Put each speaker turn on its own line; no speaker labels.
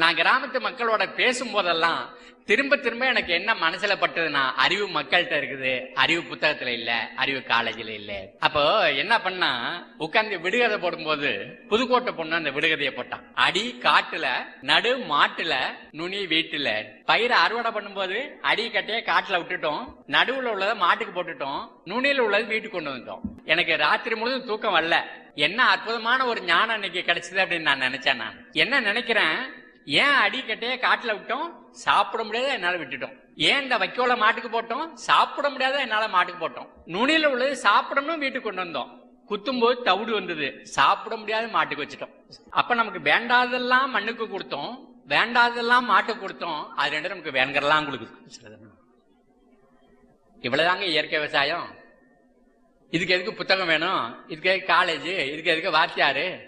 நான் கிராமத்து மக்களோட பேசும்போதெல்லாம் திரும்ப திரும்ப எனக்கு என்ன மனசுல பட்டதுன்னா அறிவு மக்கள்கிட்ட இருக்குது அறிவு புத்தகத்துல இல்ல அறிவு காலேஜ்ல இல்ல. அப்போ என்ன பண்ணா உட்கார்ந்து விடுகதை போடும்போது புதுக்கோட்டை பொண்ணு அந்த விடுகதையை போட்டான். அடி காட்டுல நடு மாட்டுல நுனி வீட்டுல. பயிரை அறுவடை பண்ணும்போது அடி கட்டையே காட்டுல விட்டுட்டோம். நடுவுல உள்ளதை மாட்டுக்கு போட்டுட்டோம். நுனியில உள்ளது வீட்டுக்கு கொண்டு வந்துட்டோம். எனக்கு ராத்திரி முழுதும் தூக்கம் வரல. என்ன அற்புதமான ஒரு ஞானம் இன்னைக்கு கிடைச்சது அப்படின்னு நான் நினைச்சேன் நான். என்ன நினைக்கிறேன்? ஏன் அடிக்கட்டையே காட்டுல விட்டோம்? சாப்பிட முடியாத என்னால விட்டுட்டோம். ஏன் இந்த வைக்கோல மாட்டுக்கு போட்டோம்? சாப்பிட முடியாத என்னால மாட்டுக்கு போட்டோம். நுனியில உள்ளது சாப்பிடணும் வீட்டுக்கு கொண்டு வந்தோம். குத்தும்போது தவிடு வந்தது. சாப்பிட முடியாத மாட்டுக்கு வச்சுட்டோம். அப்ப நமக்கு வேண்டாததெல்லாம் மண்ணுக்கு கொடுத்தோம். வேண்டாததெல்லாம் மாட்டுக்கு கொடுத்தோம். அது ரெண்டு நமக்கு வேணுங்கிறலாம் கொடுக்குது. இவ்வளவுதாங்க இயற்கை விவசாயம். இதுக்கு எதுக்கு புத்தகம் வேணும்? இதுக்கு எதுக்கு காலேஜ் இதுக்கு எதுக்கு வாத்தியாரு?